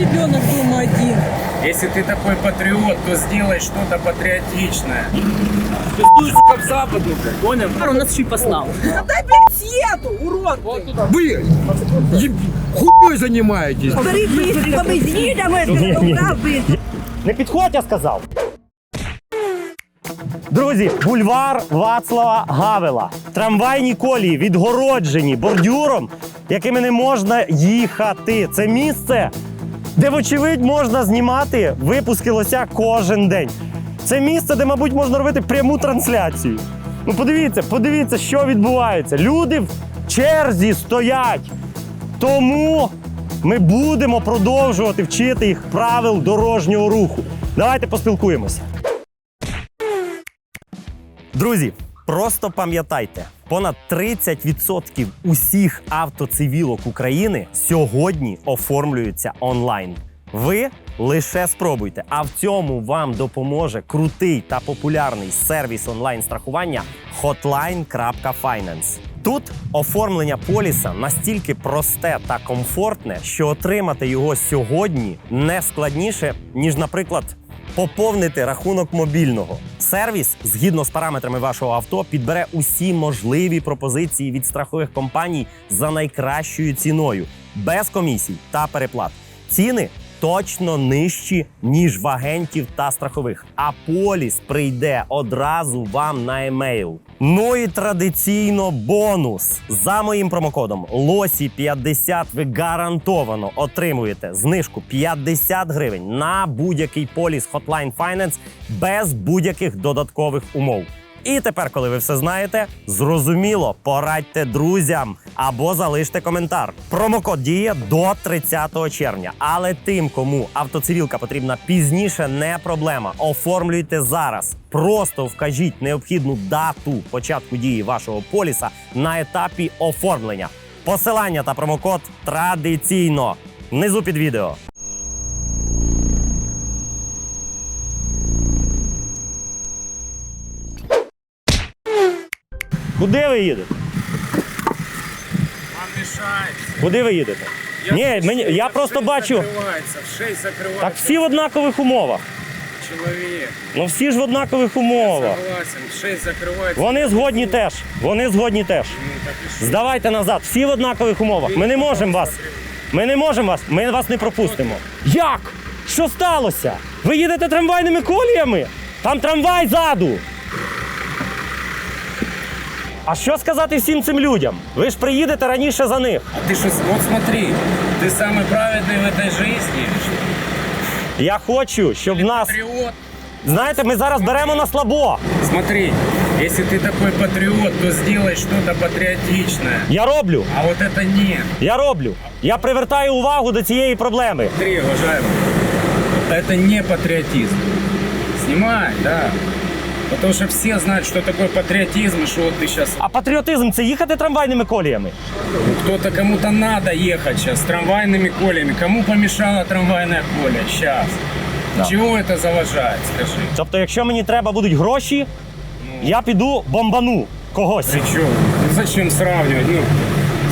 ребенок дома один. Если ты такой патриот, то сделай что-то патриотичное. Пиздуй, сука, в западную, блядь, понял? Он нас еще и послал. Да дай, блядь, съеду, урод! Вы е- хуйней занимаетесь. Не підходь, я сказав. Друзі, бульвар Вацлава Гавела. Трамвайні колії відгороджені бордюром, якими не можна їхати. Це місце, де, вочевидь, можна знімати випуски лося кожен день. Це місце, де, мабуть, можна робити пряму трансляцію. Ну, подивіться, подивіться, що відбувається. Люди в черзі стоять. Тому ми будемо продовжувати вчити їх правил дорожнього руху. Давайте поспілкуємося. Друзі, просто пам'ятайте, понад 30% усіх автоцивілок України сьогодні оформлюються онлайн. Ви лише спробуйте, а в цьому вам допоможе крутий та популярний сервіс онлайн страхування hotline.finance. Тут оформлення поліса настільки просте та комфортне, що отримати його сьогодні не складніше, ніж, наприклад, поповнити рахунок мобільного. Сервіс, згідно з параметрами вашого авто, підбере усі можливі пропозиції від страхових компаній за найкращою ціною, без комісій та переплат. Ціни точно нижчі, ніж в агентів та страхових. А поліс прийде одразу вам на емейл. Ну і традиційно бонус. За моїм промокодом лосі 50 ви гарантовано отримуєте знижку 50 гривень на будь-який поліс Hotline Finance без будь-яких додаткових умов. І тепер, коли ви все знаєте, зрозуміло, порадьте друзям або залиште коментар. Промокод діє до 30 червня. Але тим, кому автоцивілка потрібна пізніше, не проблема. Оформлюйте зараз. Просто вкажіть необхідну дату початку дії вашого поліса на етапі оформлення. Посилання та промокод традиційно внизу під відео. ви їдете? Вам мешает. Куди ви їдете? Ні, мені я просто бачу. Закрывается, в 6 закрывается. Так всі в однакових умовах. Человек. Ну всі ж в однакових умовах. Согласен, в 6 закрывается. Вони згодні теж. Вони згодні теж. Ну, так и что? Здавайте назад, всі в однакових умовах. Ми не можемо вас. Ми не можемо вас. Ми вас не пропустимо. Як? Що сталося? Ви їдете трамвайними коліями? Там трамвай ззаду. А що сказати всім цим людям? Ви ж приїдете раніше за них. А ты что, вот смотри, ты самый праведный в этой жизни. Я хочу, щоб нас. Патриот. Знаєте, ми зараз беремо на слабо. Смотри, если ты такой патриот, то сделай что-то патриотичное. Я роблю. А вот это нет. Я роблю. Я привертаю увагу до цієї проблеми. Смотри, уважаемый, это не патриотизм. Снимай, да. Потому что все знают, что такое патриотизм, и что вот ты сейчас... А патріотизм це їхати трамвайними коліями. Кто-то кому-то надо ехать сейчас трамвайными колями. Кому помешала трамвайная коля? Сейчас. Чего это заважает, скажи? Тобто, якщо мені треба будуть гроші, я піду бомбану когось. Ты чё? Ну зачем сравнивать? Ну,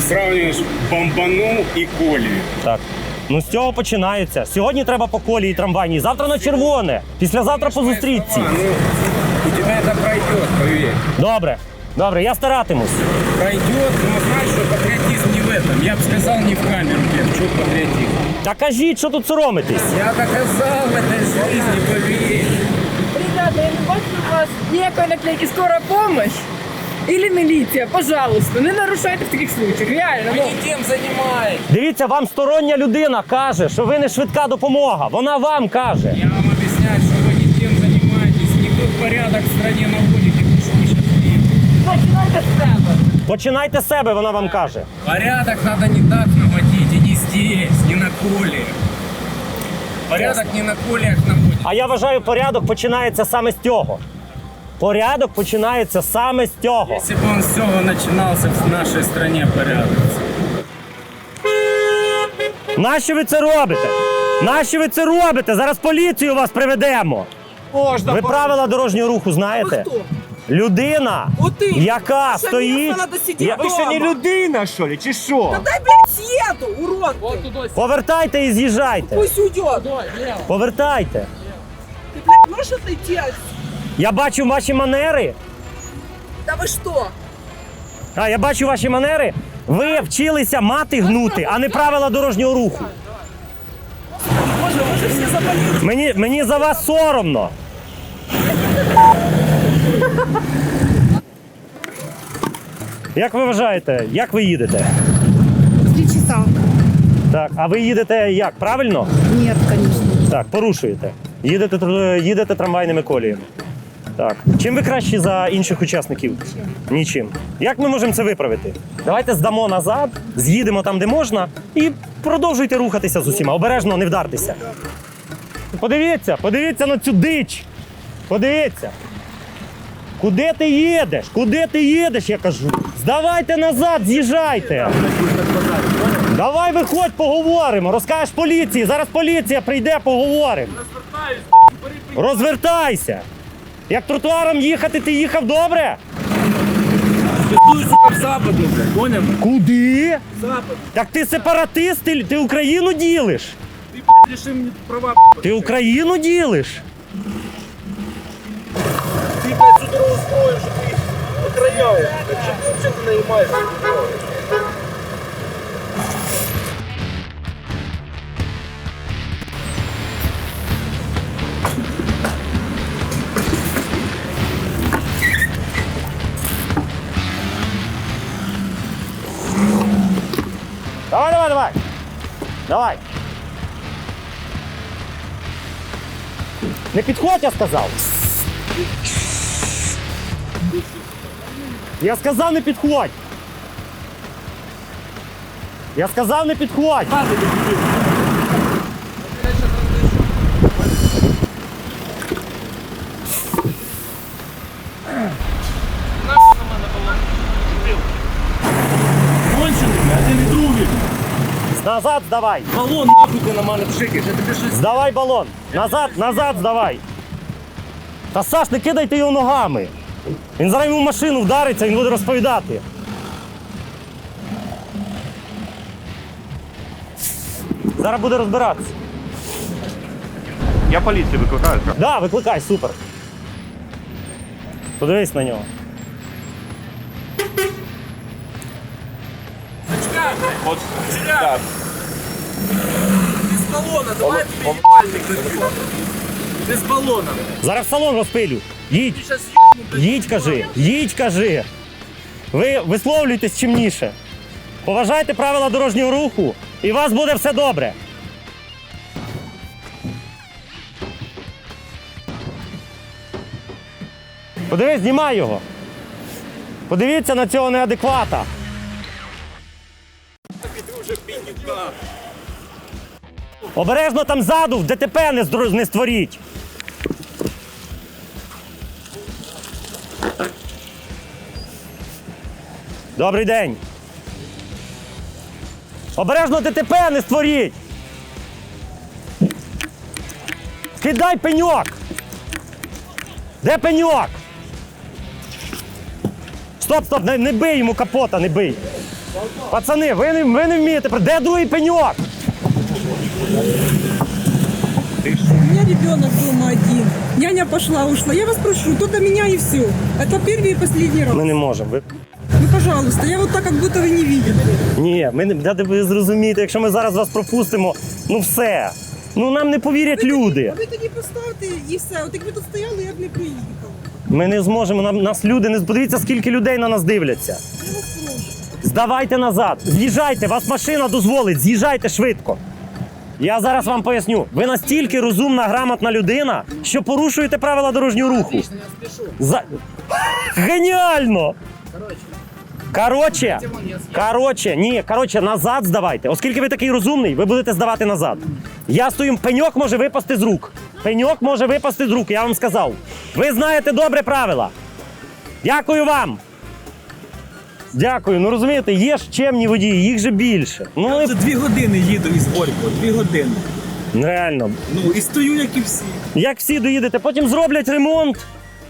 сравниваешь бомбану и колію. Так. Ну з цього починається. Сьогодні треба по колії трамвайній, завтра на червоне, післязавтра по зустрічці. А, ну, у тебя это пройдет, поверь. Добре, добре, я старатимусь. Пройдет, но знай, что патриотизм не в этом. Я бы сказал не в камеру, тебе, в чем патриотизм. Та кажіть, що тут соромитись? Я доказал в этой жизни, поверь. Ребята, я не бачу у вас ніякої наклейки «Скора помощь» или міліція, пожалуйста, не нарушайте в таких случаях, реально. Вы ну. не тем занимаетесь. Дивіться, вам стороння людина каже, що ви не швидка допомога. Вона вам каже. тот порядок в стране что вы сейчас видите. Починайте з себе. Починайте з себе, вона вам каже. Порядок надо не так наводить, и не здесь, не на коле. Порядок не на колях наводить. А я вважаю, порядок починається саме з цього. Порядок починається саме з цього. Если бы он с всего начинался в нашей стране порядок. Нащо ви це робите? Нащо ви це робите? Зараз поліцію вас приведемо. Можна. Ви правила дорожнього руху знаєте? Ви хто? Людина, От ти. яка Що стоїть. місце надо сидіти Я- Ви що не людина, що ли, чи що? Дай, блядь, съеду, урод! Повертайте і з'їжджайте. Пусть уйдет! Повертайте. Ты, блядь, можешь отойти от... Я бачу ваші манери. Да вы что? А я бачу ваші манери. Ви вчилися мати гнути, а не правила дорожнього руху. Боже, ви же все заболели. Мені, мені за вас соромно. Як ви вважаєте, як ви їдете? Три часа. Так, а ви їдете як? Правильно? Ні, звісно. Так, порушуєте. Їдете, тр- їдете трамвайними коліями. Так. Чим ви кращі за інших учасників? Нічим. Як ми можемо це виправити? Давайте здамо назад, з'їдемо там, де можна, і продовжуйте рухатися з усіма. Обережно не вдартеся. Подивіться, подивіться на цю дич. Подивіться. Куди ти їдеш? Куди ти їдеш, я кажу? Здавайте назад, з'їжджайте. Давай виходь, поговоримо. Розкажеш поліції. Зараз поліція прийде, поговоримо. Розвертайся. Як тротуаром їхати, ти їхав добре? Пиздуй, сука, в западную, блядь, понял? Куди? Запад. Так ти сепаратист, ти, ти Україну ділиш. Ты, блядь, лиши мне права, Ти Україну ділиш. Ты, блядь, всю дорогу строишь, что ты охраняешь. Чем, чем ты нанимаешься? Давай. Не підходь, я сказав. Я сказав, не підходь. Я сказав, не підходь. Конченый, блядь, один и другий. Назад здавай. Баллон нахуй ты на мене пшикаєш, я тобі щось... Здавай балон. Назад, назад здавай. Та Саш, не кидайте його ногами. Він зараз йому в машину вдариться, він буде розповідати. Зараз буде розбиратися. Я поліцію викликаю. Так, да, викликай, супер. Подивись на нього. От, Без баллона, давай тебе ебальник забью. Без баллона. Зараз салон розпилю. Їдь, їдь, кажи, їдь, кажи. Ви висловлюйтесь чимніше. Поважайте правила дорожнього руху, і у вас буде все добре. Подивись, знімай його. Подивіться на цього неадеквата. Обережно там ззаду, в ДТП не, здро- не створіть. Добрий день. Обережно ДТП не створіть. Кидай пеньок. Де пеньок? Стоп, стоп, не, не бий йому капота, не бий. Пацани, ви не, ви не вмієте. Де другий пеньок? У меня ребенок дома один. Няня пошла, ушла. Я вас прошу, только меня и все. Это первый и последний раз. Ми не можемо. Ви... Ну, пожалуйста, я вот так, как будто вы не видите. Ні, ми не дайте ви зрозумієте, якщо ми зараз вас пропустимо, ну все. Ну нам не повірять люди. А ви тоді поставте і все. От якби тут стояли, я б не приїхала. Ми не зможемо. Нам нас люди не подивіться, скільки людей на нас дивляться. Я вас прошу. Здавайте назад, з'їжджайте, вас машина дозволить, з'їжджайте швидко. Я зараз вам поясню. Ви настільки розумна, грамотна людина, що порушуєте правила дорожнього руху. За... Геніально! Коротше, коротше, ні, коротше, назад здавайте. Оскільки ви такий розумний, ви будете здавати назад. Я стою, пеньок може випасти з рук. Пеньок може випасти з рук, я вам сказав. Ви знаєте добре правила. Дякую вам. Дякую. Ну розумієте, є ж чемні водії, їх же більше. Ну вони За дві години їду із Горького, дві години. реально. Ну і стою, як і всі. Як всі доїдете, потім зроблять ремонт.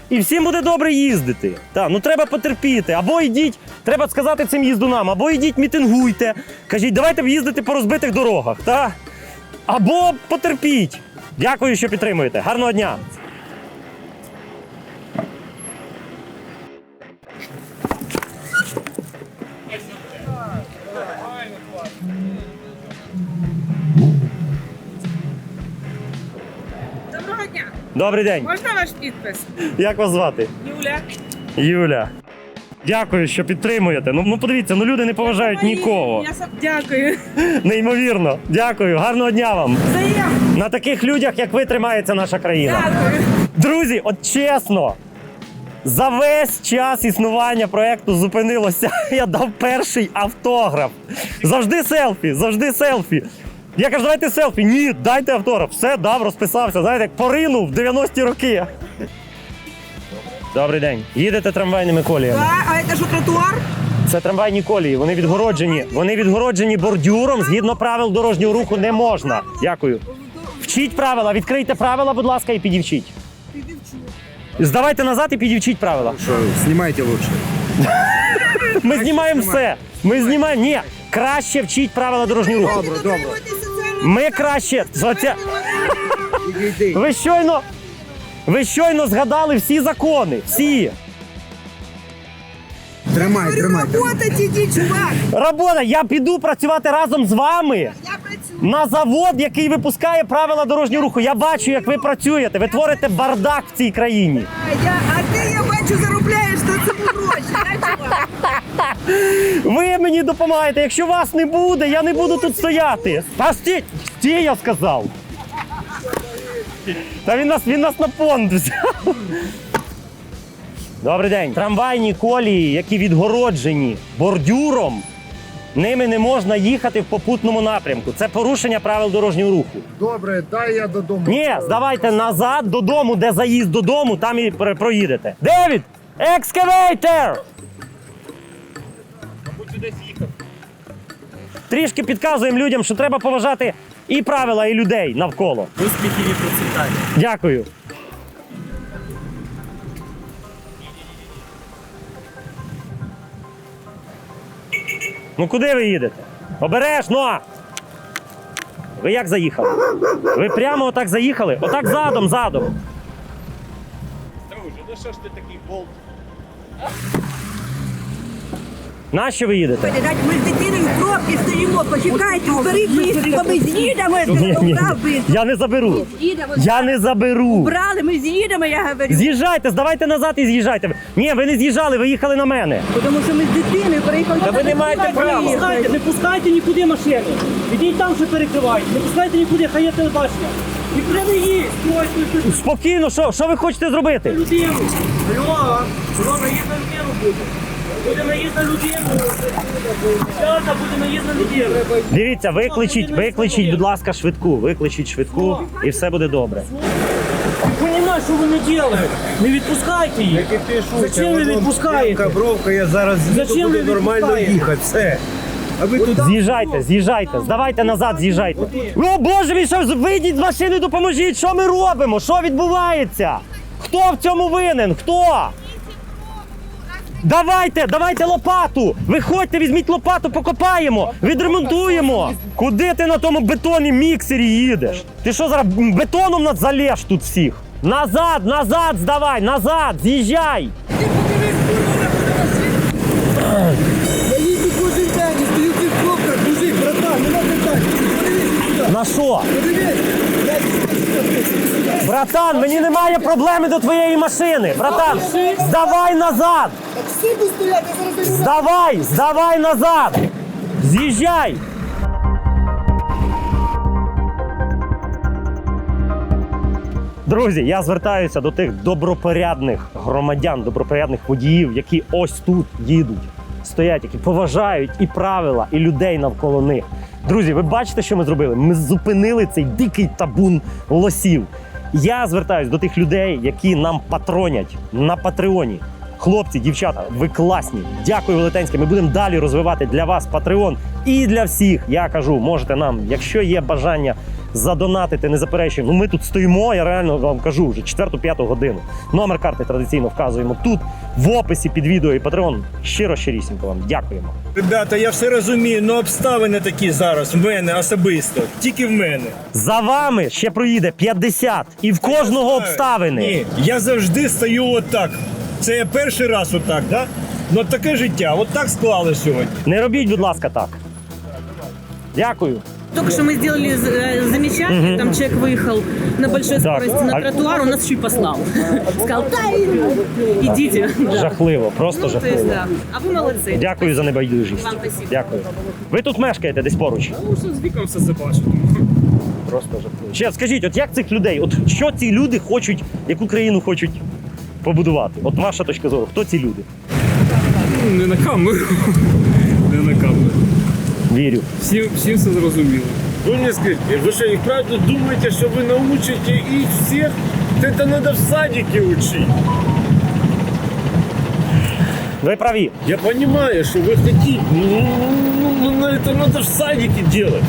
і всім буде добре їздити. Та, ну треба потерпіти. Або йдіть, треба сказати цим їздунам, або йдіть мітингуйте. Кажіть, давайте їздити по розбитих дорогах. Та? Або потерпіть. Дякую, що підтримуєте. Гарного дня! Добрий день. Можна ваш підпис? Як вас звати? Юля. Юля. Дякую, що підтримуєте. Ну, ну подивіться, ну люди не поважають нікого. Я сам- Дякую. Неймовірно. Дякую. Гарного дня вам. Взаємно. На таких людях, як ви, тримається наша країна. Дякую. Друзі, от чесно, за весь час існування проекту зупинилося. Я дав перший автограф. Завжди селфі, завжди селфі. Я кажу, давайте селфі. Ні, дайте автограф. Все, дав, розписався. Знаєте, як поринув в 90-ті роки. Добрий день. Їдете трамвайними коліями. А це що тротуар? Це трамвайні колії. Вони відгороджені. Вони відгороджені бордюром. Згідно правил дорожнього руху не можна. Дякую. Вчіть правила. Відкрийте правила, будь ласка, і підівчіть. Здавайте назад і підівчіть правила. Что, снимайте лучше. Ми знімаємо все. Ми знімаємо. Ні, краще вчіть правила дорожнього руху. Добре, добре. Ми краще. Оця- Ви щойно. Ви щойно згадали всі закони. Всі. Тримай, тримай. Работать іди, чувак. Робота, я піду працювати разом з вами. На завод, який випускає правила дорожнього руху. Я бачу, як ви працюєте. Ви творите бардак в цій країні. А, я, а ти, я бачу, заробляєш на цьому гроші. Ви мені допомагаєте. Якщо вас не буде, я не буду тут стояти. Та стій, стій, я сказав. Та він нас, він нас на понт взяв. Добрий день. Трамвайні колії, які відгороджені бордюром, ними не можна їхати в попутному напрямку. Це порушення правил дорожнього руху. Добре, дай я додому. Ні, здавайте назад додому, де заїзд додому, там і проїдете. Девід! Екскавейтер! Трішки підказуємо людям, що треба поважати і правила, і людей навколо. Успіхів і процвітання. Дякую. Ну куди ви їдете? Обережно! Ви як заїхали? Ви прямо отак заїхали? Отак задом, задом. Друже, ну що ж ти такий болт? Нащо ви їдете? Ми з дитиною в пробці стоїмо, почекайте, уберіть їх, бо ми з'їдемо, Ні, ні, правда, я не заберу. з'їдемо. Я не заберу. Брали, ми з'їдемо, я говорю. З'їжджайте, здавайте назад і з'їжджайте. Ні, ви не з'їжджали, ви їхали на мене. Тому що ми з дитиною приїхали. Та ви не маєте права. Не пускайте, не пускайте нікуди машини. Ідіть там, що перекривають. Не пускайте нікуди, хай є телебачення. Нікуди не їсть. Спокійно, що, що ви хочете зробити? людину. Алло, алло, наїзд на людину буде. Буде наїзд на людину. Дівчата, буде наїзд на людину. Дивіться, викличіть, викличіть, будь ласка, швидку. Викличіть швидку, і все буде добре. Понімаєш, що вони роблять? Не відпускайте їх. Зачем ви відпускаєте? Бровка, я зараз Зачем ви відпускаєте? їхати, все. А ви тут З'їжджайте, з'їжджайте, здавайте назад, з'їжджайте. О, Боже мій, що вийдіть з машини, допоможіть. Що ми робимо? Що відбувається? Хто в цьому винен? Хто? Давайте, давайте лопату! Виходьте, візьміть лопату, покопаємо, відремонтуємо. Куди ти на тому бетоні міксері їдеш? Ти що зараз бетоном нас залєш тут всіх? Назад, назад здавай, назад, з'їжджай! Ти подивись, курва, на Я їздю кожен день стою в пробках, мужик, братан, нема питань. Подивись сюди, На що? Братан, мені немає проблеми до твоєї машини. Братан, здавай назад! Зайду. Здавай, здавай назад! З'їжджай! Друзі, я звертаюся до тих добропорядних громадян, добропорядних водіїв, які ось тут їдуть, стоять, які поважають і правила, і людей навколо них. Друзі, ви бачите, що ми зробили? Ми зупинили цей дикий табун лосів. Я звертаюсь до тих людей, які нам патронять на Патреоні. Хлопці, дівчата, ви класні. Дякую, Велетенське. Ми будемо далі розвивати для вас Патреон і для всіх. Я кажу, можете нам, якщо є бажання задонатити, не заперечуємо. Ну ми тут стоїмо, я реально вам кажу вже четверту-п'яту годину. Номер карти традиційно вказуємо тут, в описі під відео і Патреон. Щиро щирісінько вам дякуємо. Ребята, я все розумію, але обставини такі зараз в мене особисто. Тільки в мене. За вами ще проїде 50 і в кожного обставини. Ні, я завжди стою отак. Це я перший раз отак, да? Ну таке життя, от так склали сьогодні. Не робіть, будь ласка, так. Дякую. Только что мы сделали э, замечание, там человек выехал на большой Так. скорости на А- тротуар, он нас еще и послал. Сказал, да, идите. Да. Жахливо, просто Ну, то есть, жахливо. да. А вы молодцы. Дякую за небайдужість. Вам спасибо. Дякую. Ви тут мешкаєте десь поруч? Ну, що з віком все забачив. Просто жахливо. Ще скажіть, от як цих людей? От що ці люди хочуть, яку країну хочуть побудувати? От ваша точка зору, хто ці люди? Ну, не на камеру. Не на камеру. Вірю. Всім, всім все зрозуміло. Вы мне скажите, вы что, и правда думаете, что вы научите их всех? Это надо в садике учить. Ви праві. Я понимаю, что вы хотите, ну, ну, ну, ну, это надо в садике делать.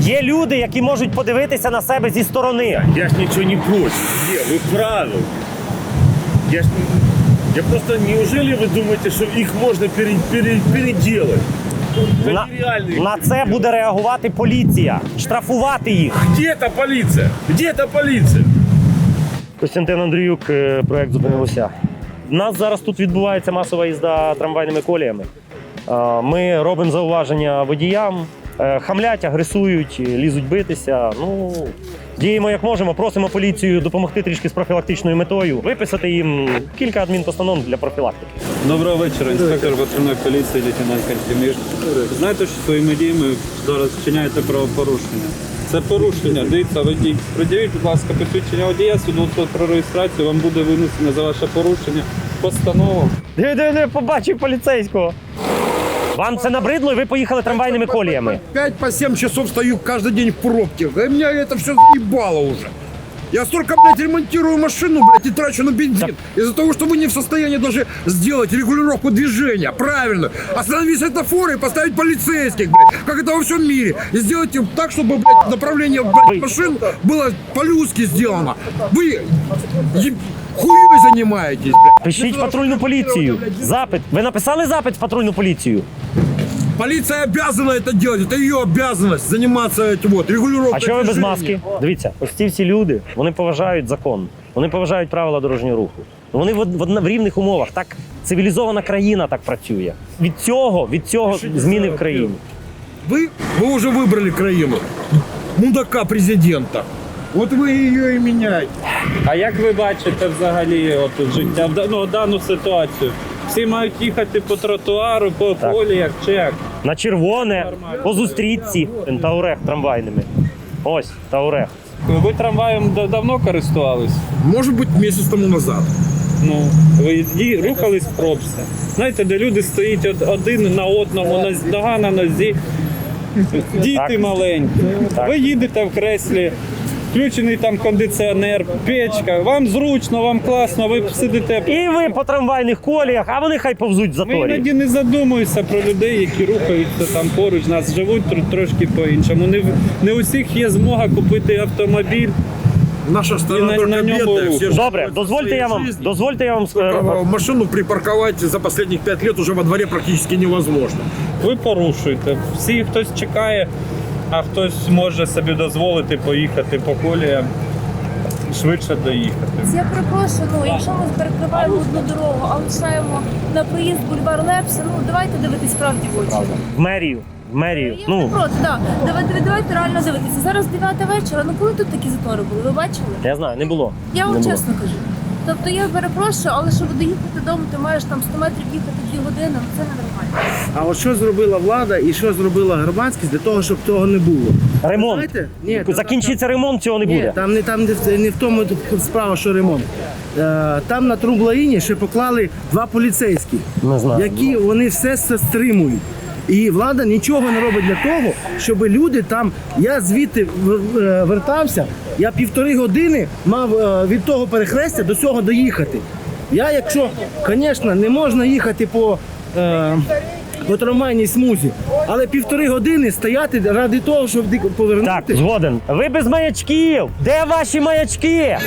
Є люди, які можуть подивитися на себе зі сторони. Я ж ничего не против. Не, вы правы. Я ж... Я просто, неужели вы думаете, что их можно пере- пере- переделать? Это На, нереально. их на це буде реагувати поліція, штрафувати їх. Где эта полиция? Где эта полиция? Костянтин Андріюк, е, проект зупинилося. У нас зараз тут відбувається масова їзда трамвайними коліями. Е, Ми робимо зауваження водіям, е, хамлять, агресують, лізуть битися. Ну, діємо як можемо, просимо поліцію допомогти трішки з профілактичною метою, виписати їм кілька адмінпостанов для профілактики. Доброго вечора, інспектор патрульної поліції, лейтенант Кантіміш. Знаєте, що своїми діями зараз вчиняєте правопорушення. Це порушення. Дивіться, водій. Приділіть, будь ласка, посвідчення водія, свідоцтво про реєстрацію. Вам буде винесено за ваше порушення постанова. Диви, диви, диви, побачив поліцейського. Вам це набридло, і ви поїхали трамвайними коліями. 5 по 7 часов стою каждый день в пробке. И меня это все заебало уже. Я столько, блядь, ремонтирую машину, блядь, и трачу на бензин. Из-за того, что вы не в состоянии даже сделать регулировку движения. Правильно. Остановить светофоры и поставить полицейских, блядь. Как это во всем мире. И сделать им так, чтобы, блядь, направление, блядь, Вы- машин было по-людски сделано. Вы е- хуей занимаетесь, блядь. Пишіть в патрульну поліцію. Запит. Ви написали запит в патрульну поліцію? Полиция обязана это делать. Это ее обязанность заниматься этим вот регулировкой А що ви без движения. маски? Дивіться, ось ці всі люди вони поважають закон, вони поважають правила дорожнього руху. Вони в, од- в, одна- в рівних умовах. Так цивілізована країна так працює. Від цього, від цього зміни в країні. Вы, вы уже выбрали краину. Мудака президента. Вот вы ее и меняете. А як ви бачите взагалі от, життя, в да- ну, дану ситуацію? Всі мають їхати по тротуару, по Так. полі, як чек. На червоне, Нормально. по зустрічці Таурех трамвайними. Ось Таурех. Ви трамваєм да- давно користувались? Может быть, месяц тому назад. Ну, ви ї- рухались в пробці. Знаєте, де люди стоять од- один на одному, на- нога на нозі, діти Так. маленькі. Так. Ви їдете в креслі, включений там кондиціонер, печка. Вам зручно, вам класно, ви сидите. І ви по трамвайних коліях, а вони хай повзуть в Ми заторі. іноді не задумуємося про людей, які рухаються там поруч, нас живуть тр- трошки по-іншому. Не, в- не у всіх є змога купити автомобіль. Наша И на- только на нем бедная. был. Все Добре, дозвольте я вам, жизнью. дозвольте я вам А, Машину припарковать за последних пять лет уже во дворе практически невозможно. Ви порушуєте. Всі хтось чекає, а хтось може собі дозволити поїхати по коліям, швидше доїхати. Я перепрошую, ну якщо ми перекриваємо одну дорогу, а лишаємо на проїзд бульвар Лепса, ну давайте дивитись правді в очі. в мерію. В мерію. Я не Ну, проти, так. Давайте, давайте реально дивитися. Зараз 9 вечора. Ну коли тут такі затори були? Ви бачили? я знаю, не було. Я Не вам було. чесно кажу. Тобто я перепрошую, але щоб доїхати додому, ти маєш там 100 метрів їхати 2 години, ну це ненормально. А от що зробила влада і що зробила Громадськість для того, щоб того не було? Ремонт. Знаєте? Ні, та- Закінчиться ремонт, цього не Ні, буде. там не там не, в- не в тому справа, що ремонт. Е, там на Трублаїні ще поклали два поліцейські, Не знаю. які вони все це стримують. І влада нічого не робить для того, щоб люди там. Я звідти в- е, вертався, я півтори години мав е, від того перехрестя до цього доїхати. Я, якщо, звісно, не можна їхати по, е, по трамвайній смузі, Але півтори години стояти ради того, щоб повернути. Так, згоден. Ви без маячків. Де ваші маячки?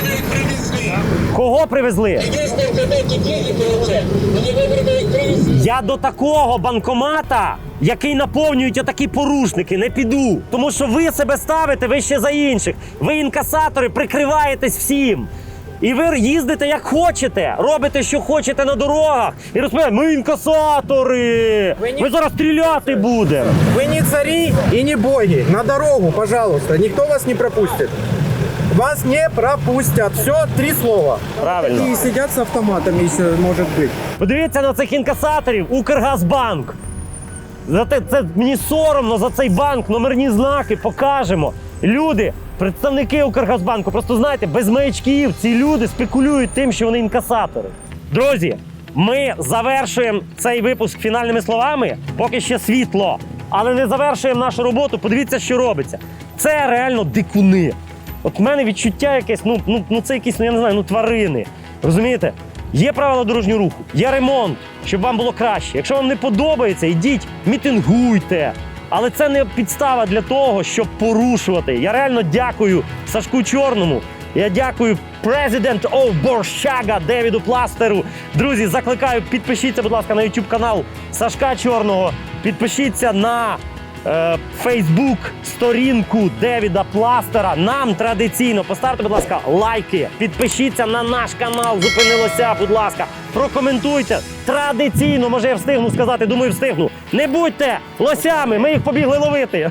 Кого привезли? Я до такого банкомата, який наповнюють отакі порушники, не піду. Тому що ви себе ставите вище за інших. Ви інкасатори прикриваєтесь всім. І ви їздите як хочете, робите, що хочете на дорогах. І розповідаєте, ми інкасатори. Ми зараз стріляти будемо. Вы не цари и не боги. На дорогу, пожалуйста. Никто вас не пропустит. Вас не пропустят. Все, три слова. Правильно. И сидят с автоматами еще, может быть. Подивіться на цих інкасаторів Укргазбанк. За те, це мені соромно за цей банк, номерні знаки покажемо. Люди, представники Укргазбанку, просто знаєте, без маячків ці люди спекулюють тим, що вони інкасатори. Друзі, ми завершуємо цей випуск фінальними словами, поки ще світло. Але не завершуємо нашу роботу. Подивіться, що робиться. Це реально дикуни. От в мене відчуття якесь, ну, ну, ну це якісь, ну я не знаю, ну тварини. Розумієте? Є правила дорожнього руху, є ремонт, щоб вам було краще. Якщо вам не подобається, йдіть, мітингуйте. Але це не підстава для того, щоб порушувати. Я реально дякую Сашку Чорному. Я дякую президент Оу Борщага Девіду Пластеру. Друзі, закликаю, підпишіться, будь ласка, на YouTube канал Сашка Чорного. Підпишіться на Фейсбук сторінку Девіда Пластера. Нам традиційно поставте, будь ласка, лайки. Підпишіться на наш канал. Зупинилося, будь ласка. Прокоментуйте. Традиційно, може, я встигну сказати. Думаю, встигну. Не будьте лосями. Ми їх побігли ловити.